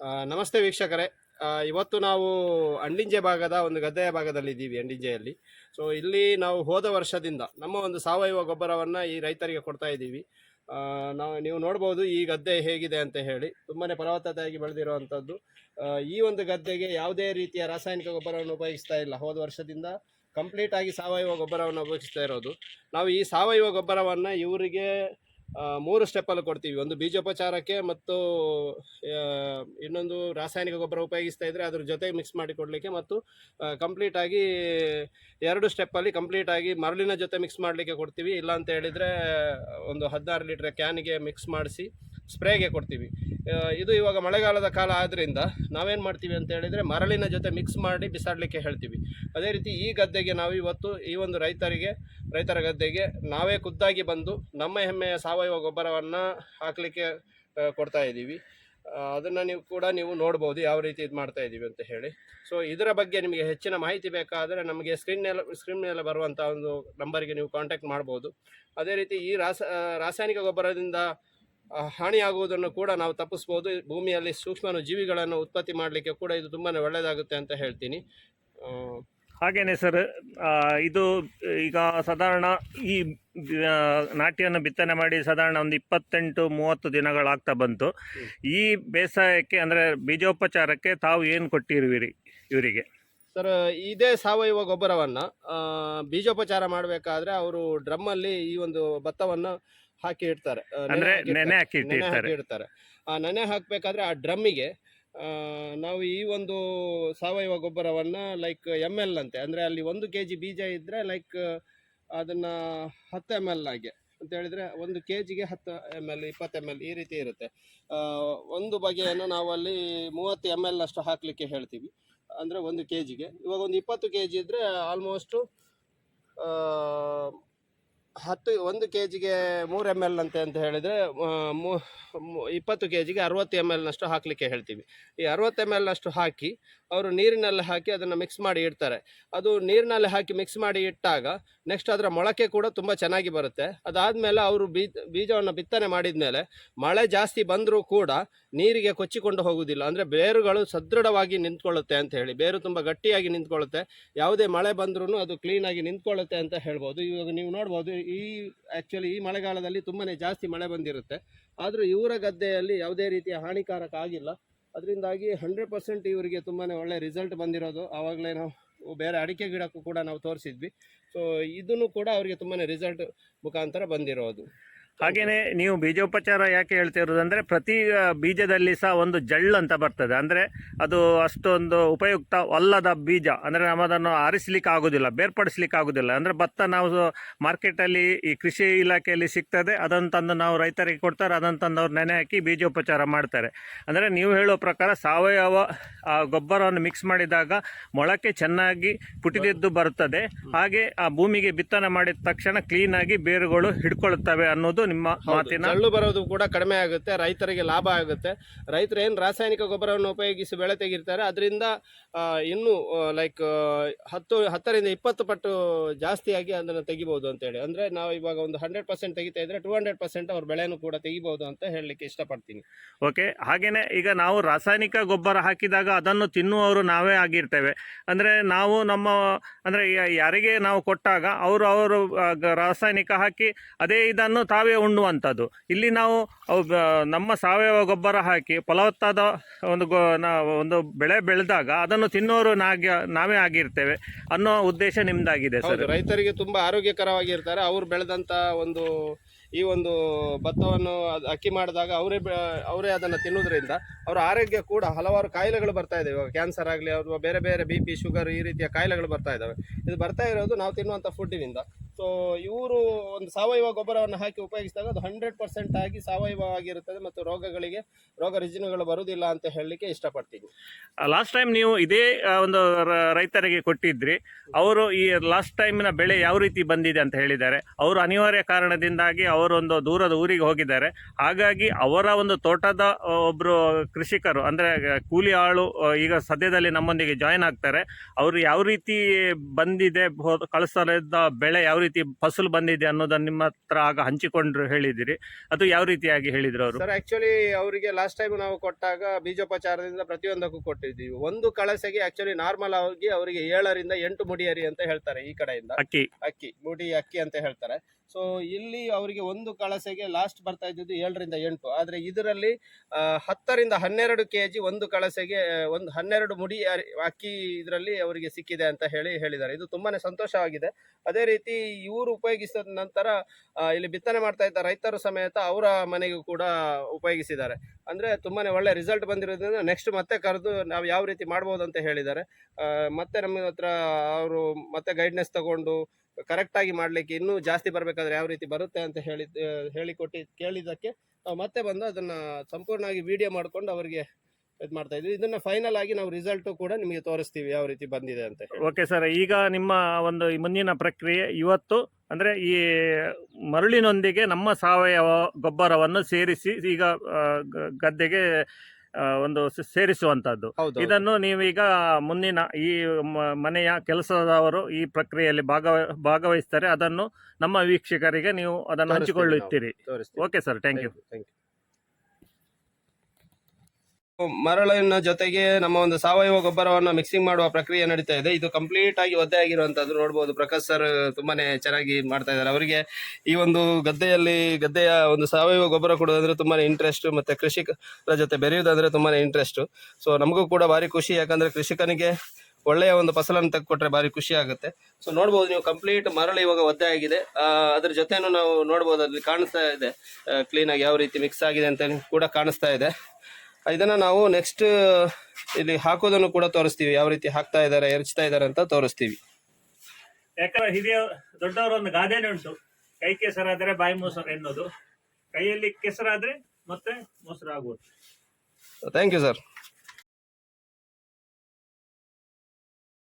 ನಮಸ್ತೆ ವೀಕ್ಷಕರೇ. ಇವತ್ತು ನಾವು ಅಂಡಿಂಜೆ ಭಾಗದ ಒಂದು ಗದ್ದೆಯ ಭಾಗದಲ್ಲಿ ಇದ್ದೀವಿ, ಅಂಡಿಂಜೆಯಲ್ಲಿ. ಸೊ ಇಲ್ಲಿ ನಾವು ಹೋದ ವರ್ಷದಿಂದ ನಮ್ಮ ಒಂದು ಸಾವಯವ ಗೊಬ್ಬರವನ್ನು ಈ ರೈತರಿಗೆ ಕೊಡ್ತಾ ಇದ್ದೀವಿ. ನಾವು, ನೀವು ನೋಡ್ಬೋದು ಈ ಗದ್ದೆ ಹೇಗಿದೆ ಅಂತ ಹೇಳಿ. ತುಂಬಾ ಫಲವತ್ತತೆಯಾಗಿ ಬೆಳೆದಿರುವಂಥದ್ದು. ಈ ಒಂದು ಗದ್ದೆಗೆ ಯಾವುದೇ ರೀತಿಯ ರಾಸಾಯನಿಕ ಗೊಬ್ಬರವನ್ನು ಉಪಯೋಗಿಸ್ತಾ ಇಲ್ಲ. ಹೋದ ವರ್ಷದಿಂದ ಕಂಪ್ಲೀಟ್ ಆಗಿ ಸಾವಯವ ಗೊಬ್ಬರವನ್ನು ಉಪಯೋಗಿಸ್ತಾ ಇರೋದು. ನಾವು ಈ ಸಾವಯವ ಗೊಬ್ಬರವನ್ನು ಇವರಿಗೆ ಮೂರು ಸ್ಟೆಪ್ಪಲ್ಲಿ ಕೊಡ್ತೀವಿ. ಒಂದು ಬೀಜೋಪಚಾರಕ್ಕೆ ಮತ್ತು ಇನ್ನೊಂದು ರಾಸಾಯನಿಕ ಗೊಬ್ಬರ ಉಪಯೋಗಿಸ್ತಾ ಇದ್ರೆ ಅದ್ರ ಜೊತೆ ಮಿಕ್ಸ್ ಮಾಡಿ ಕೊಡಲಿಕ್ಕೆ ಮತ್ತು ಕಂಪ್ಲೀಟ್ ಆಗಿ ಎರಡು ಸ್ಟೆಪ್ಪಲ್ಲಿ ಕಂಪ್ಲೀಟ್ ಆಗಿ ಮರಳಿನ ಜೊತೆ ಮಿಕ್ಸ್ ಮಾಡಲಿಕ್ಕೆ ಕೊಡ್ತೀವಿ. ಇಲ್ಲ ಅಂತ ಹೇಳಿದರೆ, ಒಂದು ಹದಿನಾರು ಲೀಟ್ರ್ ಕ್ಯಾನಿಗೆ ಮಿಕ್ಸ್ ಮಾಡಿಸಿ ಸ್ಪ್ರೇಗೆ ಕೊಡ್ತೀವಿ. ಇದು ಇವಾಗ ಮಳೆಗಾಲದ ಕಾಲ ಆದ್ದರಿಂದ ನಾವೇನು ಮಾಡ್ತೀವಿ ಅಂತ ಹೇಳಿದರೆ ಮರಳಿನ ಜೊತೆ ಮಿಕ್ಸ್ ಮಾಡಿ ಬಿಸಾಡಲಿಕ್ಕೆ ಹೇಳ್ತೀವಿ. ಅದೇ ರೀತಿ ಈ ಗದ್ದೆಗೆ ನಾವು ಇವತ್ತು ಈ ಒಂದು ರೈತರಿಗೆ, ರೈತರ ಗದ್ದೆಗೆ ನಾವೇ ಖುದ್ದಾಗಿ ಬಂದು ನಮ್ಮ ಹೆಮ್ಮೆಯ ಸಾವಯವ ಗೊಬ್ಬರವನ್ನು ಹಾಕಲಿಕ್ಕೆ ಕೊಡ್ತಾ ಇದ್ದೀವಿ. ಅದನ್ನು ನೀವು ಕೂಡ ನೀವು ನೋಡ್ಬೋದು ಯಾವ ರೀತಿ ಇದು ಮಾಡ್ತಾ ಇದ್ದೀವಿ ಅಂತ ಹೇಳಿ. ಸೊ ಇದರ ಬಗ್ಗೆ ನಿಮಗೆ ಹೆಚ್ಚಿನ ಮಾಹಿತಿ ಬೇಕಾದರೆ ನಮಗೆ ಸ್ಕ್ರೀನ್ ಮೇಲೆ ಸ್ಕ್ರೀನ್ ಮೇಲೆ ಬರುವಂಥ ಒಂದು ನಂಬರಿಗೆ ನೀವು ಕಾಂಟ್ಯಾಕ್ಟ್ ಮಾಡ್ಬೋದು. ಅದೇ ರೀತಿ ಈ ರಾಸ ರಾಸಾಯನಿಕ ಗೊಬ್ಬರದಿಂದ ಹಾನಿಯಾಗುವುದನ್ನು ಕೂಡ ನಾವು ತಪ್ಪಿಸ್ಬೋದು. ಭೂಮಿಯಲ್ಲಿ ಸೂಕ್ಷ್ಮ ಜೀವಿಗಳನ್ನು ಉತ್ಪತ್ತಿ ಮಾಡಲಿಕ್ಕೆ ಕೂಡ ಇದು ತುಂಬಾ ಒಳ್ಳೆಯದಾಗುತ್ತೆ ಅಂತ ಹೇಳ್ತೀನಿ. ಹಾಗೇನೆ ಸರ್ ಇದು ಈಗ ಸಾಧಾರಣ ಈ ನಾಟಿಯನ್ನು ಬಿತ್ತನೆ ಮಾಡಿ ಸಾಧಾರಣ ಒಂದು ಇಪ್ಪತ್ತೆಂಟು ಮೂವತ್ತು ದಿನಗಳಾಗ್ತಾ ಬಂತು. ಈ ಬೇಸಾಯಕ್ಕೆ ಅಂದರೆ ಬೀಜೋಪಚಾರಕ್ಕೆ ತಾವು ಏನು ಕೊಟ್ಟಿರುವಿರಿ ಇವರಿಗೆ? ಸರ್ ಇದೇ ಸಾವಯವ ಗೊಬ್ಬರವನ್ನು ಬೀಜೋಪಚಾರ ಮಾಡಬೇಕಾದ್ರೆ ಅವರು ಡ್ರಮ್ಮಲ್ಲಿ ಈ ಒಂದು ಭತ್ತವನ್ನು ಹಾಕಿ ಇಡ್ತಾರೆ. ನೆನೆ ಅಂದ್ರೆ ಹಾಕಿ ನೆನೆ ಹಾಕಿ ಇಟ್ಟಿರ್ತಾರೆ. ಇಡ್ತಾರೆ. ಆ ನೆನೆ ಹಾಕಬೇಕಾದ್ರೆ ಆ ಡ್ರಮ್ಮಿಗೆ ನಾವು ಈ ಒಂದು ಸಾವಯವ ಗೊಬ್ಬರವನ್ನು ಲೈಕ್ ಎಂ ಎಲ್ ಅಂತೆ. ಅಂದರೆ ಅಲ್ಲಿ ಒಂದು ಕೆ ಜಿ ಬೀಜ ಇದ್ದರೆ ಲೈಕ್ ಅದನ್ನು ಹತ್ತು ಎಂ ಎಲ್ ಆಗಿ ಅಂತ ಹೇಳಿದ್ರೆ ಒಂದು ಕೆ ಜಿಗೆ ಹತ್ತು ಎಂ ಎಲ್ ಇಪ್ಪತ್ತು ಎಂ ಎಲ್ ಈ ರೀತಿ ಇರುತ್ತೆ. ಒಂದು ಬಗೆಯನ್ನು ನಾವು ಅಲ್ಲಿ ಮೂವತ್ತು ಎಂ ಎಲ್ ಅಷ್ಟು ಹಾಕಲಿಕ್ಕೆ ಹೇಳ್ತೀವಿ. ಅಂದರೆ ಒಂದು ಕೆ ಜಿಗೆ ಇವಾಗ ಒಂದು ಇಪ್ಪತ್ತು ಕೆ ಜಿ ಇದ್ದರೆ ಆಲ್ಮೋಸ್ಟು ಹತ್ತು, ಒಂದು ಕೆ ಜಿಗೆ ಮೂರು ಎಂ ಎಲ್ ಅಂತೆ ಅಂತ ಹೇಳಿದರೆ ಇಪ್ಪತ್ತು ಕೆ ಜಿಗೆ ಅರವತ್ತು ಎಂ ಎಲ್ನಷ್ಟು ಹಾಕಲಿಕ್ಕೆ ಹೇಳ್ತೀವಿ. ಈ ಅರವತ್ತು ಎಂ ಎಲ್ನಷ್ಟು ಹಾಕಿ ಅವರು ನೀರಿನಲ್ಲಿ ಹಾಕಿ ಅದನ್ನು ಮಿಕ್ಸ್ ಮಾಡಿ ಇಡ್ತಾರೆ. ಅದು ನೀರಿನಲ್ಲಿ ಹಾಕಿ ಮಿಕ್ಸ್ ಮಾಡಿ ಇಟ್ಟಾಗ ನೆಕ್ಸ್ಟ್ ಅದರ ಮೊಳಕೆ ಕೂಡ ತುಂಬ ಚೆನ್ನಾಗಿ ಬರುತ್ತೆ. ಅದಾದಮೇಲೆ ಅವರು ಬೀಜ, ಬೀಜವನ್ನು ಬಿತ್ತನೆ ಮಾಡಿದ ಮೇಲೆ ಮಳೆ ಜಾಸ್ತಿ ಬಂದರೂ ಕೂಡ ನೀರಿಗೆ ಕೊಚ್ಚಿಕೊಂಡು ಹೋಗುವುದಿಲ್ಲ. ಅಂದರೆ ಬೇರುಗಳು ಸದೃಢವಾಗಿ ನಿಂತ್ಕೊಳ್ಳುತ್ತೆ ಅಂತ ಹೇಳಿ. ಬೇರು ತುಂಬ ಗಟ್ಟಿಯಾಗಿ ನಿಂತ್ಕೊಳ್ಳುತ್ತೆ. ಯಾವುದೇ ಮಳೆ ಬಂದರೂ ಅದು ಕ್ಲೀನಾಗಿ ನಿಂತ್ಕೊಳ್ಳುತ್ತೆ ಅಂತ ಹೇಳ್ಬೋದು. ಇವಾಗ ನೀವು ನೋಡ್ಬೋದು ಈ ಆ್ಯಕ್ಚುಲಿ ಈ ಮಳೆಗಾಲದಲ್ಲಿ ತುಂಬಾ ಜಾಸ್ತಿ ಮಳೆ ಬಂದಿರುತ್ತೆ. ಆದರೂ ಇವರ ಗದ್ದೆಯಲ್ಲಿ ಯಾವುದೇ ರೀತಿಯ ಹಾನಿಕಾರಕ ಆಗಿಲ್ಲ. ಅದರಿಂದಾಗಿ ಹಂಡ್ರೆಡ್ ಪರ್ಸೆಂಟ್ ಇವರಿಗೆ ತುಂಬಾ ಒಳ್ಳೆ ರಿಸಲ್ಟ್ ಬಂದಿರೋದು. ಆವಾಗಲೇ ನಾವು ಬೇರೆ ಅಡಿಕೆ ಗಿಡಕ್ಕೂ ಕೂಡ ನಾವು ತೋರಿಸಿದ್ವಿ. ಸೊ ಇದನ್ನು ಕೂಡ ಅವರಿಗೆ ತುಂಬಾ ರಿಸಲ್ಟ್ ಮುಖಾಂತರ ಬಂದಿರೋದು. ಹಾಗೇನೆ ನೀವು ಬೀಜೋಪಚಾರ ಯಾಕೆ ಹೇಳ್ತಿರೋದು ಅಂದರೆ ಪ್ರತಿ ಬೀಜದಲ್ಲಿ ಸಹ ಒಂದು ಜಳ್ಳು ಅಂತ ಬರ್ತದೆ. ಅಂದರೆ ಅದು ಅಷ್ಟೊಂದು ಉಪಯುಕ್ತ ಅಲ್ಲದ ಬೀಜ. ಅಂದರೆ ಅದನ್ನು ಆರಿಸ್ಲಿಕ್ಕೆ ಆಗೋದಿಲ್ಲ, ಬೇರ್ಪಡಿಸ್ಲಿಕ್ಕೆ ಆಗೋದಿಲ್ಲ. ಅಂದರೆ ಭತ್ತ ನಾವು ಮಾರ್ಕೆಟಲ್ಲಿ ಈ ಕೃಷಿ ಇಲಾಖೆಯಲ್ಲಿ ಸಿಗ್ತದೆ. ಅದನ್ನು ತಂದು ನಾವು ರೈತರಿಗೆ ಕೊಡ್ತಾರೆ. ಅದನ್ನು ತಂದು ಅವ್ರು ನೆನೆ ಹಾಕಿ ಬೀಜೋಪಚಾರ ಮಾಡ್ತಾರೆ. ಅಂದರೆ ನೀವು ಹೇಳೋ ಪ್ರಕಾರ ಸಾವಯವ ಗೊಬ್ಬರವನ್ನು ಮಿಕ್ಸ್ ಮಾಡಿದಾಗ ಮೊಳಕೆ ಚೆನ್ನಾಗಿ ಪುಟಿದೆದ್ದು ಬರುತ್ತದೆ. ಹಾಗೆ ಆ ಭೂಮಿಗೆ ಬಿತ್ತನೆ ಮಾಡಿದ ತಕ್ಷಣ ಕ್ಲೀನಾಗಿ ಬೇರುಗಳು ಹಿಡ್ಕೊಳ್ತವೆ ಅನ್ನೋದು ನಿಮ್ಮ ಮಾತಿನ? ಹಳ್ಳು ಬರೋದು ಕೂಡ ಕಡಿಮೆ ಆಗುತ್ತೆ ರೈತರಿಗೆ ಲಾಭ ಆಗುತ್ತೆ. ರೈತರು ಏನು ರಾಸಾಯನಿಕ ಗೊಬ್ಬರವನ್ನು ಉಪಯೋಗಿಸಿ ಬೆಳೆ ತೆಗಿರ್ತಾರೆ ಅದರಿಂದ ಇನ್ನೂ ಲೈಕ್ ಹತ್ತು ಹತ್ತರಿಂದ ಇಪ್ಪತ್ತು ಪಟ್ಟು ಜಾಸ್ತಿಯಾಗಿ ಅದನ್ನು ತೆಗಿಬೋದು ಅಂತೇಳಿ. ಅಂದರೆ ನಾವು ಇವಾಗ ಒಂದು ಹಂಡ್ರೆಡ್ ಪರ್ಸೆಂಟ್ ತೆಗಿತಾ ಇದ್ರೆ ಟೂ ಹಂಡ್ರೆಡ್ ಪರ್ಸೆಂಟ್ ಅವ್ರ ಬೆಳೆನೂ ಕೂಡ ತೆಗಿಬೋದು ಅಂತ ಹೇಳಲಿಕ್ಕೆ ಇಷ್ಟಪಡ್ತೀನಿ. ಓಕೆ ಹಾಗೆಯೇ ಈಗ ನಾವು ರಾಸಾಯನಿಕ ಗೊಬ್ಬರ ಹಾಕಿದಾಗ ಅದನ್ನು ತಿನ್ನುವವರು ನಾವೇ ಆಗಿರ್ತೇವೆ. ಅಂದರೆ ನಾವು ನಮ್ಮ ಅಂದರೆ ಯಾರಿಗೆ ನಾವು ಕೊಟ್ಟಾಗ ಅವರು ಅವರು ರಾಸಾಯನಿಕ ಹಾಕಿ ಅದೇ ಇದನ್ನು ತಾವೇ ಉಣ್ಣುವಂಥದ್ದು. ಇಲ್ಲಿ ನಾವು ನಮ್ಮ ಸಾವಯವ ಗೊಬ್ಬರ ಹಾಕಿ ಫಲವತ್ತಾದ ಒಂದು ಗೊ ಒಂದು ಬೆಳೆ ಬೆಳೆದಾಗ ಅದನ್ನು ತಿನ್ನೋರು ನಾಗೆ ನಾವೇ ಆಗಿರ್ತೇವೆ ಅನ್ನೋ ಉದ್ದೇಶ ನಿಮ್ದಾಗಿದೆ ಸರ್. ರೈತರಿಗೆ ತುಂಬ ಆರೋಗ್ಯಕರವಾಗಿರ್ತಾರೆ. ಅವ್ರು ಬೆಳೆದಂತ ಒಂದು, ಈ ಒಂದು ಭತ್ತವನ್ನು ಅಕ್ಕಿ ಮಾಡಿದಾಗ ಅವರೇ ಅವರೇ ಅದನ್ನು ತಿನ್ನೋದ್ರಿಂದ ಅವರ ಆರೋಗ್ಯ ಕೂಡ ಹಲವಾರು ಕಾಯಿಲೆಗಳು ಬರ್ತಾ ಇದೆ. ಇವಾಗ ಕ್ಯಾನ್ಸರ್ ಆಗಲಿ ಅಥವಾ ಬೇರೆ ಬೇರೆ ಬಿ ಪಿ, ಶುಗರ್ ಈ ರೀತಿಯ ಕಾಯಿಲೆಗಳು ಬರ್ತಾ ಇದ್ದಾವೆ ಇದು ಬರ್ತಾ ಇರೋದು ನಾವು ತಿನ್ನುವಂಥ ಫುಡ್ಡಿನಿಂದ ಸೊ ಇವರು ಒಂದು ಸಾವಯವ ಗೊಬ್ಬರವನ್ನು ಹಾಕಿ ಉಪಯೋಗಿಸಿದಾಗ ಅದು ಹಂಡ್ರೆಡ್ ಪರ್ಸೆಂಟ್ ಆಗಿ ಸಾವಯವ ಆಗಿರುತ್ತದೆ ಮತ್ತು ರೋಗಗಳಿಗೆ, ರೋಗ ರುಜಿನಗಳು ಬರುವುದಿಲ್ಲ ಅಂತ ಹೇಳಲಿಕ್ಕೆ ಇಷ್ಟಪಡ್ತೀನಿ. ಲಾಸ್ಟ್ ಟೈಮ್ ನೀವು ಇದೇ ಒಂದು ರೈತರಿಗೆ ಕೊಟ್ಟಿದ್ರಿ, ಅವರು ಈ ಲಾಸ್ಟ್ ಟೈಮಿನ ಬೆಳೆ ಯಾವ ರೀತಿ ಬಂದಿದೆ ಅಂತ ಹೇಳಿದ್ದಾರೆ. ಅವರು ಅನಿವಾರ್ಯ ಕಾರಣದಿಂದಾಗಿ ಅವರೊಂದು ದೂರದ ಊರಿಗೆ ಹೋಗಿದ್ದಾರೆ. ಹಾಗಾಗಿ ಅವರ ಒಂದು ತೋಟದ ಒಬ್ಬರು ಕೃಷಿಕರು, ಅಂದರೆ ಕೂಲಿ ಆಳು ಈಗ ಸದ್ಯದಲ್ಲಿ ನಮ್ಮೊಂದಿಗೆ ಜಾಯಿನ್ ಆಗ್ತಾರೆ. ಅವರು ಯಾವ ರೀತಿ ಬಂದಿದೆ ಕಳಿಸಲಿದ್ದ ಬೆಳೆ ಯಾವ ರೀತಿ ಫಸಲು ಬಂದಿದೆ ಅನ್ನೋದನ್ನ ನಿಮ್ಮ ಹತ್ರ ಆಗ ಹಂಚಿಕೊಂಡ್ರು ಹೇಳಿದಿರಿ. ಅದು ಯಾವ ರೀತಿಯಾಗಿ ಹೇಳಿದ್ರು ಅವರು? ಸರ್ ಆಕ್ಚುಲಿ ಅವರಿಗೆ ಲಾಸ್ಟ್ ಟೈಮ್ ನಾವು ಕೊಟ್ಟಾಗ ಬೀಜೋಪಚಾರದಿಂದ ಪ್ರತಿಯೊಂದಕ್ಕೂ ಕೊಟ್ಟಿದ್ದೀವಿ. ಒಂದು ಕಳಸೆಗೆ ಆಕ್ಚುಲಿ ನಾರ್ಮಲ್ ಆಗಿ ಅವರಿಗೆ ಏಳರಿಂದ ಎಂಟು ಮುಡಿಯರಿ ಅಂತ ಹೇಳ್ತಾರೆ ಈ ಕಡೆಯಿಂದ. ಅಕ್ಕಿ. ಅಕ್ಕಿ ಮುಡಿ ಅಕ್ಕಿ ಅಂತ ಹೇಳ್ತಾರೆ. ಸೊ ಇಲ್ಲಿ ಅವರಿಗೆ ಒಂದು ಕಳಸೆಗೆ ಲಾಸ್ಟ್ ಬರ್ತಾ ಇದ್ದಿದ್ದು ಏಳರಿಂದ ಎಂಟು. ಆದರೆ ಇದರಲ್ಲಿ ಹತ್ತರಿಂದ ಹನ್ನೆರಡು ಕೆ ಜಿ ಒಂದು ಕಳಸೆಗೆ ಒಂದು ಹನ್ನೆರಡು ಮುಡಿ ಅಕ್ಕಿ ಇದರಲ್ಲಿ ಅವರಿಗೆ ಸಿಕ್ಕಿದೆ ಅಂತ ಹೇಳಿ ಹೇಳಿದ್ದಾರೆ. ಇದು ತುಂಬಾ ಸಂತೋಷವಾಗಿದೆ. ಅದೇ ರೀತಿ ಇವರು ಉಪಯೋಗಿಸಿದ ನಂತರ ಇಲ್ಲಿ ಬಿತ್ತನೆ ಮಾಡ್ತಾ ಇದ್ದ ರೈತರು ಸಮೇತ ಅವರ ಮನೆಗೂ ಕೂಡ ಉಪಯೋಗಿಸಿದ್ದಾರೆ. ಅಂದರೆ ತುಂಬಾ ಒಳ್ಳೆ ರಿಸಲ್ಟ್ ಬಂದಿರೋದ್ರಿಂದ ನೆಕ್ಸ್ಟ್ ಮತ್ತೆ ಕರೆದು ನಾವು ಯಾವ ರೀತಿ ಮಾಡ್ಬೋದು ಅಂತ ಹೇಳಿದ್ದಾರೆ. ಮತ್ತೆ ನಮ್ಮ ಹತ್ರ ಅವರು ಮತ್ತೆ ಗೈಡ್ನೆಸ್ ತಗೊಂಡು ಕರೆಕ್ಟ್ ಆಗಿ ಮಾಡ್ಲಿಕ್ಕೆ ಇನ್ನೂ ಜಾಸ್ತಿ ಬರಬೇಕಾದ್ರೆ ಯಾವ ರೀತಿ ಬರುತ್ತೆ ಅಂತ ಹೇಳಿ ಹೇಳಿಕೊಟ್ಟು, ಕೇಳಿದ್ದಕ್ಕೆ ನಾವು ಮತ್ತೆ ಬಂದು ಅದನ್ನ ಸಂಪೂರ್ಣವಾಗಿ ವಿಡಿಯೋ ಮಾಡ್ಕೊಂಡು ಅವರಿಗೆ ಇದು ಮಾಡ್ತಾ ಇದ್ವಿ. ಇದನ್ನ ಫೈನಲ್ ಆಗಿ ನಾವು ರಿಸಲ್ಟ್ ಕೂಡ ನಿಮಗೆ ತೋರಿಸ್ತೀವಿ ಯಾವ ರೀತಿ ಬಂದಿದೆ ಅಂತ ಓಕೆ ಸರ್ ಈಗ ನಿಮ್ಮ ಒಂದು ಮುಂದಿನ ಪ್ರಕ್ರಿಯೆ ಇವತ್ತು ಅಂದರೆ ಈ ಮರಳಿನೊಂದಿಗೆ ನಮ್ಮ ಸಾವಯವ ಗೊಬ್ಬರವನ್ನು ಸೇರಿಸಿ ಈಗ ಗದ್ದೆಗೆ ಒಂದು ಸೇರಿಸುವಂತದ್ದು ಇದನ್ನು ನೀವೀಗ ಮುಂದಿನ ಈ ಮನೆಯ ಕೆಲಸದವರು ಈ ಪ್ರಕ್ರಿಯೆಯಲ್ಲಿ ಭಾಗವ ಭಾಗವಹಿಸ್ತಾರೆ. ಅದನ್ನು ನಮ್ಮ ವೀಕ್ಷಕರಿಗೆ ನೀವು ಅದನ್ನು ಹಂಚಿಕೊಳ್ಳುತ್ತೀರಿ. Okay sir thank you. ಮರಳಿನ ಜೊತೆಗೆ ನಮ್ಮ ಒಂದು ಸಾವಯವ ಗೊಬ್ಬರವನ್ನು ಮಿಕ್ಸಿಂಗ್ ಮಾಡುವ ಪ್ರಕ್ರಿಯೆ ನಡೀತಾ ಇದೆ. ಇದು ಕಂಪ್ಲೀಟ್ ಆಗಿ ಒದ್ದೆ ಆಗಿರುವಂತದ್ದು ನೋಡಬಹುದು ಪ್ರಕಾಶ್ ಸರ್ ತುಂಬಾನೇ ಚೆನ್ನಾಗಿ ಮಾಡ್ತಾ ಇದ್ದಾರೆ. ಅವರಿಗೆ ಈ ಒಂದು ಗದ್ದೆಯಲ್ಲಿ ಗದ್ದೆಯ ಒಂದು ಸಾವಯವ ಗೊಬ್ಬರ ಕೊಡೋದಂದ್ರೆ ತುಂಬಾನೇ ಇಂಟ್ರೆಸ್ಟ್ ಮತ್ತೆ ಕೃಷಿಕರ ಜೊತೆ ಬೆರೆಯುವುದಂದ್ರೆ ತುಂಬಾನೇ ಇಂಟ್ರೆಸ್ಟ್ ಸೊ ನಮಗೂ ಕೂಡ ಭಾರಿ ಖುಷಿ. ಯಾಕಂದ್ರೆ ಕೃಷಿಕನಿಗೆ ಒಳ್ಳೆಯ ಒಂದು ಫಸಲನ್ನು ತೆಗೆದುಕೊಟ್ರೆ ಭಾರಿ ಖುಷಿ ಆಗುತ್ತೆ. ಸೊ ನೋಡ್ಬೋದು ನೀವು ಕಂಪ್ಲೀಟ್ ಮರಳು ಇವಾಗ ಒದ್ದೆ ಆಗಿದೆ. ಅದ್ರ ಜೊತೆನೂ ನಾವು ನೋಡ್ಬೋದು. ಅಲ್ಲಿ ಕಾಣಿಸ್ತಾ ಇದೆ. ಕ್ಲೀನ್ ಆಗಿ ಯಾವ ರೀತಿ ಮಿಕ್ಸ್ ಆಗಿದೆ ಅಂತ ಕೂಡ ಕಾಣಿಸ್ತಾ ಇದೆ. ಇದನ್ನ ನಾವು ನೆಕ್ಸ್ಟ್ ಇಲ್ಲಿ ಹಾಕೋದನ್ನು ಕೂಡ ತೋರಿಸ್ತೀವಿ. ಯಾವ ರೀತಿ ಹಾಕ್ತಾ ಇದ್ದಾರೆ ಎರಚ್ತಾ ಇದ್ದಾರೆ ಅಂತ ತೋರಿಸ್ತೀವಿ. ಯಾಕಂದ್ರೆ ಹಿರಿಯ ದೊಡ್ಡವರೊಂದು ಗಾದೆನೆ ಉಂಟು. ಕೈ ಕೆಸರಾದರೆ ಬಾಯಿ ಮೊಸರು ಎನ್ನುವುದು. ಕೈಯಲ್ಲಿ ಕೆಸರಾದ್ರೆ ಮತ್ತೆ ಮೊಸರು ಆಗುವುದು ಥ್ಯಾಂಕ್ ಯು ಸರ್